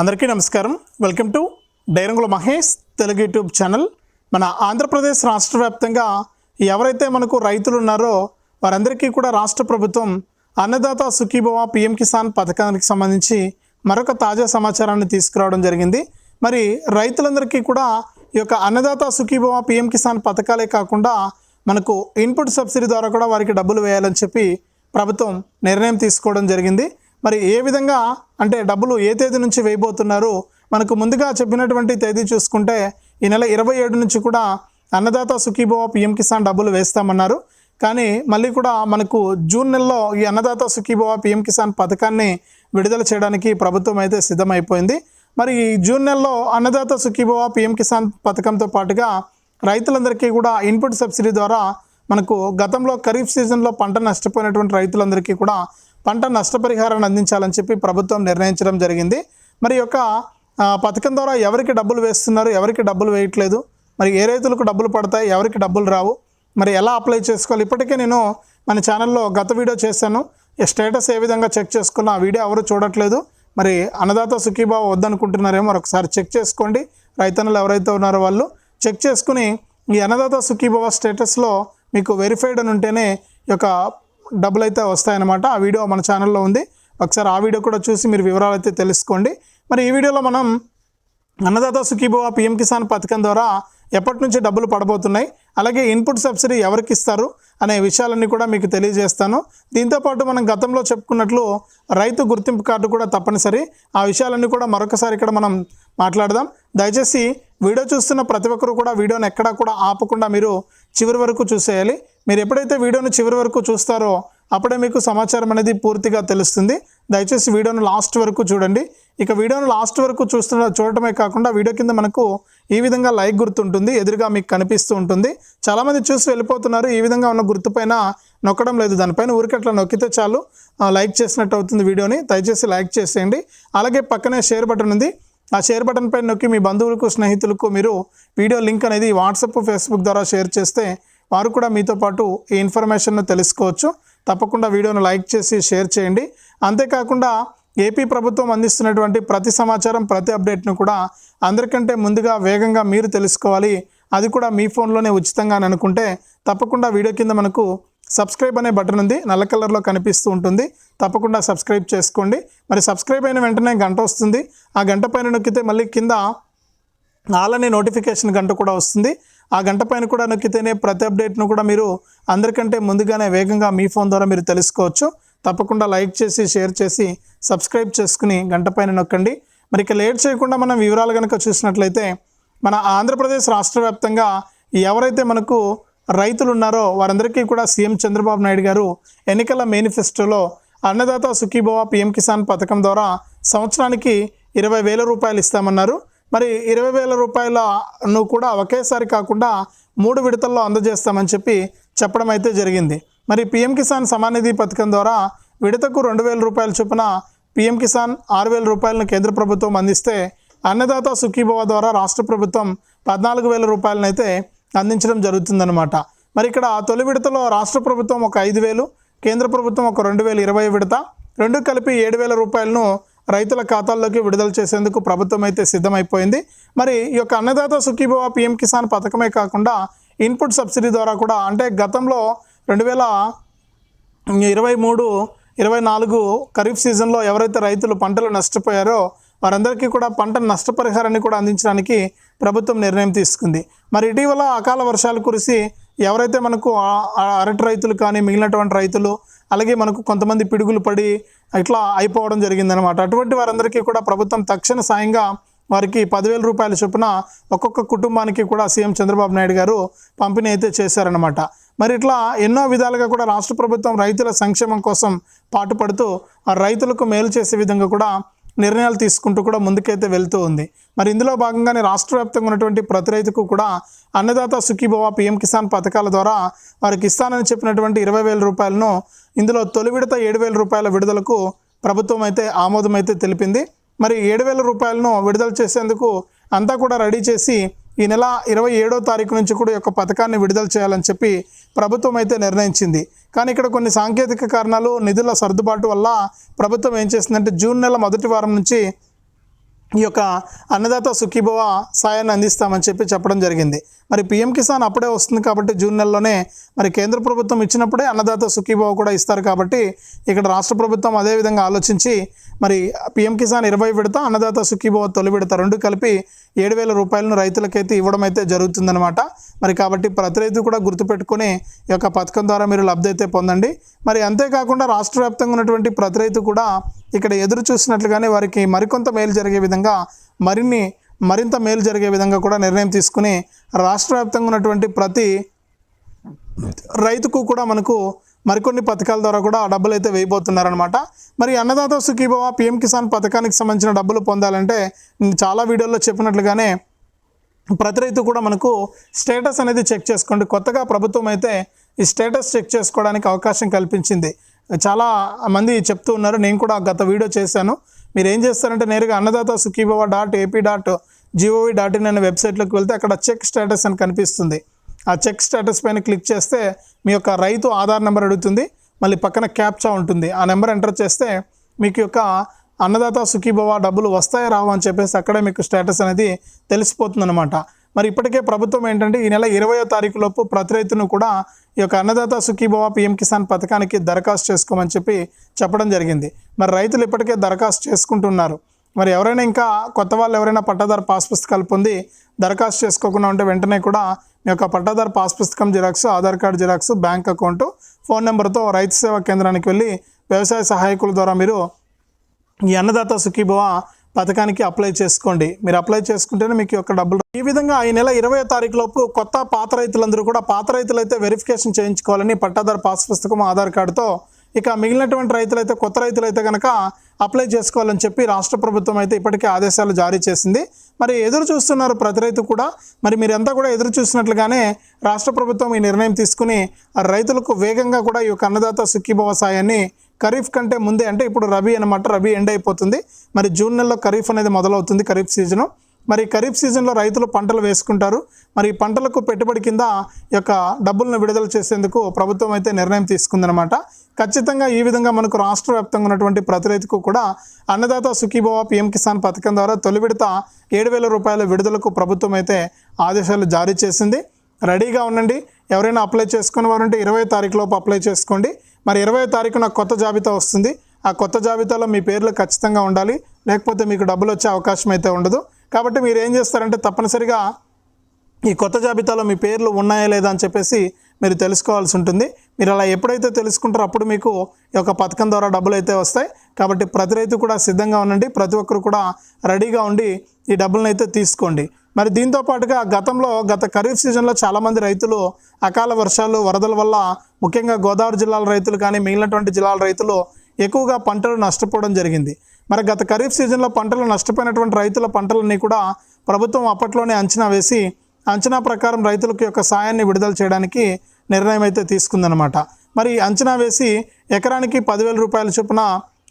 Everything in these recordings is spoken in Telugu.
అందరికీ నమస్కారం. Welcome to Dairangula Mahesh Telugu YouTube channel. మన ఆంధ్రప్రదేశ్ రాష్ట్ర వ్యాప్తంగా ఎవరైతే మనకు రైతులు ఉన్నారో వారందరికీ కూడా రాష్ట్ర ప్రభుత్వం అన్నదాత సుఖీభవ పిఎం కిసాన్ పథకానికి సంబంధించి మరొక తాజా సమాచారాన్ని తీసుకురావడం జరిగింది. మరి రైతులందరికీ కూడా ఈ యొక్క అన్నదాత సుఖీభవ పిఎం కిసాన్ పథకాలే కాకుండా మనకు ఇన్పుట్ సబ్సిడీ ద్వారా కూడా వారికి డబ్బులు వేయాలని చెప్పి ప్రభుత్వం నిర్ణయం తీసుకోవడం జరిగింది. మరి ఏ విధంగా అంటే డబ్బులు ఏ తేదీ నుంచి వేయబోతున్నారు? మనకు ముందుగా చెప్పినటువంటి తేదీ చూసుకుంటే ఈ నెల ఇరవై ఏడు నుంచి కూడా అన్నదాత సుఖీభవ పిఎం కిసాన్ డబ్బులు వేస్తామన్నారు. కానీ మళ్ళీ కూడా మనకు జూన్ నెలలో ఈ అన్నదాత సుఖీభవ పిఎం కిసాన్ పథకాన్ని విడుదల చేయడానికి ప్రభుత్వం అయితే సిద్ధమైపోయింది. మరి ఈ జూన్ నెలలో అన్నదాత సుఖీభవ పిఎం కిసాన్ పథకంతో పాటుగా రైతులందరికీ కూడా ఇన్పుట్ సబ్సిడీ ద్వారా మనకు గతంలో ఖరీఫ్ సీజన్లో పంట నష్టపోయినటువంటి రైతులందరికీ కూడా పంట నష్టపరిహారాన్ని అందించాలని చెప్పి ప్రభుత్వం నిర్ణయించడం జరిగింది. మరి యొక్క పథకం ద్వారా ఎవరికి డబ్బులు వేస్తున్నారు ఎవరికి డబ్బులు వేయట్లేదు మరి ఏ రైతులకు డబ్బులు పడతాయి ఎవరికి డబ్బులు రావు మరి ఎలా అప్లై చేసుకోవాలి? ఇప్పటికే నేను మన ఛానల్లో గత వీడియో చేశాను. ఈ స్టేటస్ ఏ విధంగా చెక్ చేసుకున్న ఆ వీడియో ఎవరు చూడట్లేదు. మరి అన్నదాత సుఖీబాబు వద్దనుకుంటున్నారేమో ఒకసారి చెక్ చేసుకోండి. రైతన్నలు ఎవరైతే ఉన్నారో వాళ్ళు చెక్ చేసుకుని ఈ అన్నదాత సుఖీభవ స్టేటస్లో మీకు వెరిఫైడ్ అని ఉంటేనే ఈ యొక్క డబ్బులు అయితే వస్తాయన్నమాట. ఆ వీడియో మన ఛానల్లో ఉంది. ఒకసారి ఆ వీడియో కూడా చూసి మీరు వివరాలు అయితే తెలుసుకోండి. మరి ఈ వీడియోలో మనం అన్నదాత సుఖీభవ పిఎం కిసాన్ పథకం ద్వారా ఎప్పటి నుంచి డబ్బులు పడబోతున్నాయి అలాగే ఇన్పుట్ సబ్సిడీ ఎవరికి ఇస్తారు అనే విషయాలన్నీ కూడా మీకు తెలియజేస్తాను. దీంతోపాటు మనం గతంలో చెప్పుకున్నట్లు రైతు గుర్తింపు కార్డు కూడా తప్పనిసరి. ఆ విషయాలన్నీ కూడా మరొకసారి ఇక్కడ మనం మాట్లాడదాం. దయచేసి వీడియో చూస్తున్న ప్రతి ఒక్కరు కూడా వీడియోని ఎక్కడా కూడా ఆపకుండా మీరు చివరి వరకు చూసేయాలి. మీరు ఎప్పుడైతే వీడియోను చివరి వరకు చూస్తారో అప్పుడే మీకు సమాచారం అనేది పూర్తిగా తెలుస్తుంది. దయచేసి వీడియోను లాస్ట్ వరకు చూడండి. ఇక వీడియోను లాస్ట్ వరకు చూస్తున్న చూడటమే కాకుండా వీడియో కింద మనకు ఈ విధంగా లైక్ గుర్తుంటుంది. ఎదురుగా మీకు కనిపిస్తూ ఉంటుంది. చాలామంది చూసి వెళ్ళిపోతున్నారు. ఈ విధంగా ఉన్న గుర్తుపైన నొక్కడం లేదు. దానిపైన ఊరికి అట్లా నొక్కితే చాలు. లైక్ చేసినట్టు అవుతుంది వీడియోని. దయచేసి లైక్ చేసేయండి. అలాగే పక్కనే షేర్ బటన్ ఉంది. ఆ షేర్ బటన్ పైన నొక్కి మీ బంధువులకు స్నేహితులకు మీరు వీడియో లింక్ అనేది వాట్సాప్ ఫేస్బుక్ ద్వారా షేర్ చేస్తే వారు కూడా మీతో పాటు ఈ ఇన్ఫర్మేషన్ను తెలుసుకోవచ్చు. తప్పకుండా వీడియోను లైక్ చేసి షేర్ చేయండి. అంతేకాకుండా ఏపీ ప్రభుత్వం అందిస్తున్నటువంటి ప్రతి సమాచారం ప్రతి అప్డేట్ను కూడా అందరికంటే ముందుగా వేగంగా మీరు తెలుసుకోవాలి. అది కూడా మీ ఫోన్లోనే ఉచితంగా అని అనుకుంటే తప్పకుండా వీడియో కింద మనకు సబ్స్క్రైబ్ అనే బటన్ ఉంది. నల్ల కలర్లో కనిపిస్తూ ఉంటుంది. తప్పకుండా సబ్స్క్రైబ్ చేసుకోండి. మరి సబ్స్క్రైబ్ అయిన వెంటనే గంట వస్తుంది. ఆ గంట పైన నొక్కితే మళ్ళీ కింద ఆల్ అనే నోటిఫికేషన్ గంట కూడా వస్తుంది. ఆ గంట పైన కూడా నొక్కితేనే ప్రతి అప్డేట్ను కూడా మీరు అందరికంటే ముందుగానే వేగంగా మీ ఫోన్ ద్వారా మీరు తెలుసుకోవచ్చు. తప్పకుండా లైక్ చేసి షేర్ చేసి సబ్స్క్రైబ్ చేసుకుని గంట పైన నొక్కండి. మరి ఇక లేట్ చేయకుండా మనం వివరాలు కనుక చూసినట్లయితే మన ఆంధ్రప్రదేశ్ రాష్ట్ర వ్యాప్తంగా ఎవరైతే మనకు రైతులు ఉన్నారో వారందరికీ కూడా సీఎం చంద్రబాబు నాయుడు గారు ఎన్నికల మేనిఫెస్టోలో అన్నదాత సుఖీభవ పిఎం కిసాన్ పథకం ద్వారా సంవత్సరానికి ఇరవై వేల రూపాయలు ఇస్తామన్నారు. మరి ఇరవై వేల రూపాయలను కూడా ఒకేసారి కాకుండా మూడు విడతల్లో అందజేస్తామని చెప్పి చెప్పడం అయితే జరిగింది. మరి పిఎం కిసాన్ సమానిధి పథకం ద్వారా విడతకు రెండు వేల రూపాయల చొప్పున పిఎం కిసాన్ ఆరు వేల రూపాయలను కేంద్ర ప్రభుత్వం అందిస్తే అన్నదాత సుఖీభవ ద్వారా రాష్ట్ర ప్రభుత్వం పద్నాలుగు వేల రూపాయలను అయితే అందించడం జరుగుతుందన్నమాట. మరి ఇక్కడ తొలి విడతలో రాష్ట్ర ప్రభుత్వం ఒక ఐదు వేలు కేంద్ర ప్రభుత్వం ఒక రెండు వేల ఇరవై విడత రెండు కలిపి ఏడు వేల రూపాయలను రైతుల ఖాతాల్లోకి విడుదల చేసేందుకు ప్రభుత్వం అయితే సిద్ధమైపోయింది. మరి ఈ యొక్క అన్నదాత సుఖీభవ పిఎం కిసాన్ పథకమే కాకుండా ఇన్పుట్ సబ్సిడీ ద్వారా కూడా అంటే గతంలో రెండు వేల ఇరవై మూడు ఇరవై నాలుగు ఖరీఫ్ సీజన్లో ఎవరైతే రైతులు పంటలు నష్టపోయారో వారందరికీ కూడా పంట నష్టపరిహారాన్ని కూడా అందించడానికి ప్రభుత్వం నిర్ణయం తీసుకుంది. మరి ఇటీవల అకాల వర్షాలు కురిసి ఎవరైతే మనకు అరటి రైతులు కానీ మిగిలినటువంటి రైతులు అలాగే మనకు కొంతమంది పిడుగులు పడి ఇట్లా అయిపోవడం జరిగిందనమాట అటువంటి వారందరికీ కూడా ప్రభుత్వం తక్షణ సాయంగా వారికి పదివేల రూపాయల చొప్పున ఒక్కొక్క కుటుంబానికి కూడా సీఎం చంద్రబాబు నాయుడు గారు పంపిణీ అయితే చేశారనమాట మరి ఇట్లా ఎన్నో విధాలుగా కూడా రాష్ట్ర ప్రభుత్వం రైతుల సంక్షేమం కోసం పాటుపడుతూ ఆ రైతులకు మేలు చేసే విధంగా కూడా నిర్ణయాలు తీసుకుంటూ కూడా ముందుకైతే వెళ్తూ ఉంది. మరి ఇందులో భాగంగానే రాష్ట్ర వ్యాప్తంగా ఉన్నటువంటి ప్రతి రైతుకు కూడా అన్నదాత సుఖీభవ పిఎం కిసాన్ పథకాల ద్వారా వారికి ఇస్తానని చెప్పినటువంటి ఇరవై వేల రూపాయలను ఇందులో తొలి విడత ఏడు వేల రూపాయల విడుదలకు ప్రభుత్వం అయితే ఆమోదం అయితే తెలిపింది. మరి ఏడు వేల రూపాయలను విడుదల చేసేందుకు అంతా కూడా రెడీ చేసి ఈ నెల ఇరవై ఏడో తారీఖు నుంచి కూడా ఈ యొక్క పథకాన్ని విడుదల చేయాలని చెప్పి ప్రభుత్వం అయితే నిర్ణయించింది. కానీ ఇక్కడ కొన్ని సాంకేతిక కారణాలు నిధుల సర్దుబాటు వల్ల ప్రభుత్వం ఏం చేసిందంటే జూన్ నెల మొదటి వారం నుంచి ఈ యొక్క అన్నదాత సుఖీభవ సాయాన్ని అందిస్తామని చెప్పి చెప్పడం జరిగింది. మరి పిఎం కిసాన్ అప్పుడే వస్తుంది కాబట్టి జూన్ నెలలోనే మరి కేంద్ర ప్రభుత్వం ఇచ్చినప్పుడే అన్నదాత సుఖీభవ కూడా ఇస్తారు కాబట్టి ఇక్కడ రాష్ట్ర ప్రభుత్వం అదే విధంగా ఆలోచించి మరి పిఎం కిసాన్ ఇరవై విడత అన్నదాత సుఖీభవ తొలి విడత రెండు కలిపి ఏడు వేల రూపాయలను రైతులకైతే ఇవ్వడం అయితే జరుగుతుందన్నమాట. మరి కాబట్టి ప్రతి రైతు కూడా గుర్తుపెట్టుకుని ఈ యొక్క పథకం ద్వారా మీరు లబ్ధి అయితే పొందండి. మరి అంతేకాకుండా రాష్ట్ర వ్యాప్తంగా ఉన్నటువంటి ప్రతి రైతు కూడా ఇక్కడ ఎదురు చూసినట్లుగానే వారికి మరికొంత మేలు జరిగే విధంగా మరిన్ని మరింత మేలు జరిగే విధంగా కూడా నిర్ణయం తీసుకుని రాష్ట్ర వ్యాప్తంగా ఉన్నటువంటి ప్రతి రైతుకు కూడా మనకు మరికొన్ని పథకాల ద్వారా కూడా ఆ డబ్బులు అయితే వేయబోతున్నారనమాట మరి అన్నదాత సుఖీభవ పిఎం కిసాన్ పథకానికి సంబంధించిన డబ్బులు పొందాలంటే నేను చాలా వీడియోల్లో చెప్పినట్లుగానే ప్రతి రైతు కూడా మనకు స్టేటస్ అనేది చెక్ చేసుకోండి కొత్తగా ప్రభుత్వం అయితే ఈ స్టేటస్ చెక్ చేసుకోవడానికి అవకాశం కల్పించింది. చాలా మంది చెప్తూ ఉన్నారు. నేను కూడా గత వీడియో చేశాను. మీరు ఏం చేస్తారంటే నేరుగా Annadata Sukhibhava dot AP dot gov dot in అనే వెబ్సైట్లోకి వెళ్తే అక్కడ చెక్ స్టేటస్ అని కనిపిస్తుంది. ఆ చెక్ స్టేటస్ పైన క్లిక్ చేస్తే మీ యొక్క రైతు ఆధార్ నెంబర్ అడుగుతుంది. మళ్ళీ పక్కన క్యాప్చా ఉంటుంది. ఆ నెంబర్ ఎంటర్ చేస్తే మీకు యొక్క అన్నదాత సుఖీభవ డబ్బులు వస్తాయా రావు అని చెప్పేసి అక్కడే మీకు స్టేటస్ అనేది తెలిసిపోతుంది అనమాట మరి ఇప్పటికే ప్రభుత్వం ఏంటంటే ఈ నెల ఇరవయో తారీఖు లోపు ప్రతి రైతును కూడా ఈ యొక్క అన్నదాత సుఖీభవ పిఎం కిసాన్ పథకానికి దరఖాస్తు చేసుకోమని చెప్పి చెప్పడం జరిగింది. మరి రైతులు ఇప్పటికే దరఖాస్తు చేసుకుంటున్నారు. మరి ఎవరైనా ఇంకా కొత్త వాళ్ళు ఎవరైనా పట్టాదారు పాస్ పుస్తకాలు పొంది దరఖాస్తు చేసుకోకుండా ఉంటే వెంటనే కూడా మీ యొక్క పట్టాదారు పాస్ పుస్తకం xerox Aadhaar card xerox bank account phone నెంబర్తో రైతు సేవా కేంద్రానికి వెళ్ళి వ్యవసాయ సహాయకుల ద్వారా మీరు ఈ అన్నదాత సుఖీభవ పథకానికి అప్లై చేసుకోండి. మీరు అప్లై చేసుకుంటేనే మీకు యొక్క డబ్బులు ఈ విధంగా ఈ నెల ఇరవై తారీఖు లోపు కొత్త పాత రైతులందరూ కూడా పాత రైతులు అయితే వెరిఫికేషన్ చేయించుకోవాలని పట్టాదారు పాస్ పుస్తకం ఆధార్ కార్డుతో ఇక మిగిలినటువంటి రైతులైతే కొత్త రైతులైతే కనుక అప్లై చేసుకోవాలని చెప్పి రాష్ట్ర ప్రభుత్వం అయితే ఇప్పటికే ఆదేశాలు జారీ చేసింది. మరి ఎదురు చూస్తున్నారు ప్రతి రైతు కూడా. మరి మీరంతా కూడా ఎదురు చూసినట్లుగానే రాష్ట్ర ప్రభుత్వం ఈ నిర్ణయం తీసుకుని ఆ రైతులకు వేగంగా కూడా ఈ యొక్క అన్నదాత సుఖీభవ సాయాన్ని ఖరీఫ్ కంటే ముందే అంటే ఇప్పుడు రబీ అనమాట రబీ ఎండ్ అయిపోతుంది. మరి జూన్ నెలలో ఖరీఫ్ అనేది మొదలవుతుంది ఖరీఫ్ సీజను. మరి ఖరీఫ్ సీజన్లో రైతులు పంటలు వేసుకుంటారు. మరి పంటలకు పెట్టుబడి కింద యొక్క డబ్బులను విడుదల చేసేందుకు ప్రభుత్వం అయితే నిర్ణయం తీసుకుందనమాట ఖచ్చితంగా ఈ విధంగా మనకు రాష్ట్ర వ్యాప్తంగా ఉన్నటువంటి ప్రతి రైతుకు కూడా అన్నదాత సుఖీభవ పిఎం కిసాన్ పథకం ద్వారా తొలి విడత ఏడు వేల రూపాయల విడుదలకు ప్రభుత్వం అయితే ఆదేశాలు జారీ చేసింది. రెడీగా ఉండండి. ఎవరైనా అప్లై చేసుకుని వారు ఉంటే ఇరవై తారీఖు లోపు అప్లై చేసుకోండి. మరి ఇరవై తారీఖు నాకు కొత్త జాబితా వస్తుంది. ఆ కొత్త జాబితాలో మీ పేర్లు ఖచ్చితంగా ఉండాలి. లేకపోతే మీకు డబ్బులు వచ్చే అవకాశం అయితే ఉండదు. కాబట్టి మీరు ఏం చేస్తారంటే తప్పనిసరిగా ఈ కొత్త జాబితాలో మీ పేర్లు ఉన్నాయా లేదా అని చెప్పేసి మీరు తెలుసుకోవాల్సి ఉంటుంది. మీరు అలా ఎప్పుడైతే తెలుసుకుంటారో అప్పుడు మీకు ఈ యొక్క పథకం ద్వారా డబ్బులు అయితే వస్తాయి. కాబట్టి ప్రతి రైతు కూడా సిద్ధంగా ఉండండి. ప్రతి ఒక్కరు కూడా రెడీగా ఉండి ఈ డబ్బులను అయితే తీసుకోండి. మరి దీంతో పాటుగా గతంలో గత ఖరీఫ్ సీజన్లో చాలామంది రైతులు అకాల వర్షాలు వరదల వల్ల ముఖ్యంగా గోదావరి జిల్లాల రైతులు కానీ మిగిలినటువంటి జిల్లాల రైతులు ఎక్కువగా పంటలు నష్టపోవడం జరిగింది. మరి గత ఖరీఫ్ సీజన్లో పంటలు నష్టపోయినటువంటి రైతుల పంటలన్నీ కూడా ప్రభుత్వం అప్పట్లోనే అంచనా వేసి అంచనా ప్రకారం రైతులకు యొక్క సాయాన్ని విడుదల చేయడానికి నిర్ణయం అయితే తీసుకుందనమాట మరి అంచనా వేసి ఎకరానికి పదివేల రూపాయల చొప్పున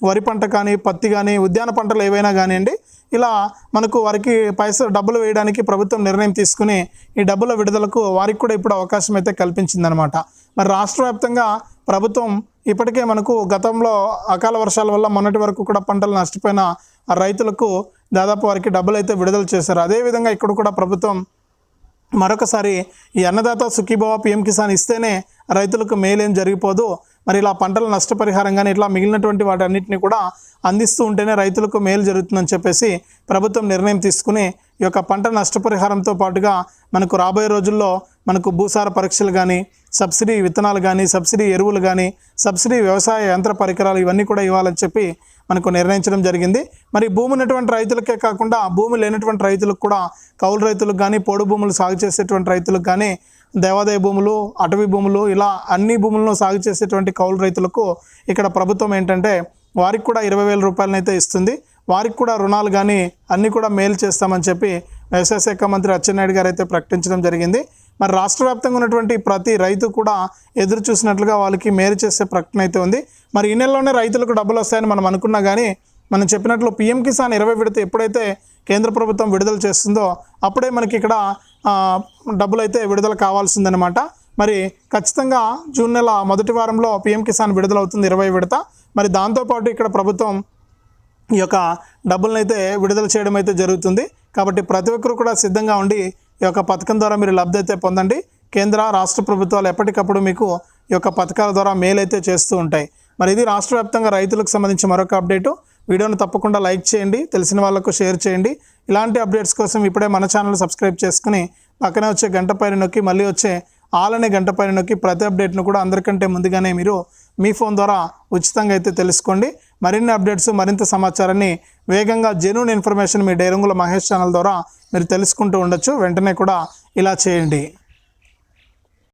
వరి పంట కానీ పత్తి కానీ ఉద్యాన పంటలు ఏవైనా కానివ్వండి ఇలా మనకు వారికి పైసలు డబ్బులు వేయడానికి ప్రభుత్వం నిర్ణయం తీసుకుని ఈ డబ్బుల విడుదలకు వారికి కూడా ఇప్పుడు అవకాశం అయితే కల్పించిందనమాట. మరి రాష్ట్ర వ్యాప్తంగా ప్రభుత్వం ఇప్పటికే మనకు గతంలో అకాల వర్షాల వల్ల మొన్నటి వరకు కూడా పంటలు నష్టపోయిన రైతులకు దాదాపు వారికి డబ్బులు అయితే విడుదల చేశారు. అదేవిధంగా ఇక్కడ కూడా ప్రభుత్వం మరొకసారి ఈ అన్నదాత సుఖీభావ పిఎం కిసాన్ ఇస్తేనే రైతులకు మేలేం జరిగిపోదు. మరి ఇలా పంటల నష్టపరిహారం కానీ ఇట్లా మిగిలినటువంటి వాటన్నిటిని కూడా అందిస్తూ ఉంటేనే రైతులకు మేలు జరుగుతుందని చెప్పేసి ప్రభుత్వం నిర్ణయం తీసుకుని ఈ యొక్క పంట నష్టపరిహారంతో పాటుగా మనకు రాబోయే రోజుల్లో మనకు భూసార పరీక్షలు కానీ సబ్సిడీ విత్తనాలు కానీ సబ్సిడీ ఎరువులు కానీ సబ్సిడీ వ్యవసాయ యంత్ర పరికరాలు ఇవన్నీ కూడా ఇవ్వాలని చెప్పి మనకు నిర్ణయించడం జరిగింది. మరి భూమి ఉన్నటువంటి రైతులకే కాకుండా భూమి లేనటువంటి రైతులకు కూడా కౌలు రైతులకు కానీ పోడు భూములు సాగు చేసేటువంటి రైతులకు కానీ దేవాదాయ భూములు అటవీ భూములు ఇలా అన్ని భూములను సాగు చేసేటువంటి కౌలు రైతులకు ఇక్కడ ప్రభుత్వం ఏంటంటే వారికి కూడా ఇరవై వేల రూపాయలను అయితే ఇస్తుంది. వారికి కూడా రుణాలు కానీ అన్నీ కూడా మేలు చేస్తామని చెప్పి వ్యవసాయ శాఖ మంత్రి అచ్చెన్నాయుడు గారు అయితే ప్రకటించడం జరిగింది. మరి రాష్ట్ర వ్యాప్తంగా ఉన్నటువంటి ప్రతి రైతు కూడా ఎదురు చూసినట్లుగా వాళ్ళకి మేలు చేసే ప్రకటన అయితే ఉంది. మరి ఈ నెలలోనే రైతులకు డబ్బులు వస్తాయని మనం అనుకున్నా కానీ మనం చెప్పినట్లు పిఎం కిసాన్ ఇరవై విడత ఎప్పుడైతే కేంద్ర ప్రభుత్వం విడుదల చేస్తుందో అప్పుడే మనకి ఇక్కడ డబ్బులు అయితే విడుదల కావాల్సిందనమాట మరి ఖచ్చితంగా జూన్ నెల మొదటి వారంలో పిఎం కిసాన్ విడుదల అవుతుంది ఇరవై విడత. మరి దాంతోపాటు ఇక్కడ ప్రభుత్వం ఈ యొక్క డబ్బులను అయితే విడుదల చేయడం అయితే జరుగుతుంది. కాబట్టి ప్రతి ఒక్కరు కూడా సిద్ధంగా ఉండి ఈ యొక్క పథకం ద్వారా మీరు లబ్ధి అయితే పొందండి. కేంద్ర రాష్ట్ర ప్రభుత్వాలు ఎప్పటికప్పుడు మీకు ఈ యొక్క పథకాల ద్వారా మేలు అయితే చేస్తూ ఉంటాయి. మరి ఇది రాష్ట్ర వ్యాప్తంగా రైతులకు సంబంధించి మరొక అప్డేటు. వీడియోను తప్పకుండా లైక్ చేయండి తెలిసిన వాళ్ళకు షేర్ చేయండి. ఇలాంటి అప్డేట్స్ కోసం ఇప్పుడే మన ఛానల్ సబ్స్క్రైబ్ చేసుకుని పక్కనే వచ్చే గంట పైన నొక్కి మళ్ళీ వచ్చే ఆల్ అనే గంట పైన నొక్కి ప్రతి అప్డేట్ను కూడా అందరికంటే ముందుగానే మీరు మీ ఫోన్ ద్వారా ఉచితంగా అయితే తెలుసుకోండి. మరిన్ని అప్డేట్స్ మరింత సమాచారాన్ని వేగంగా జెన్యున్ ఇన్ఫర్మేషన్ మీ డైరంగుల మహేష్ ఛానల్ ద్వారా మీరు తెలుసుకుంటూ ఉండొచ్చు. వెంటనే కూడా ఇలా చేయండి.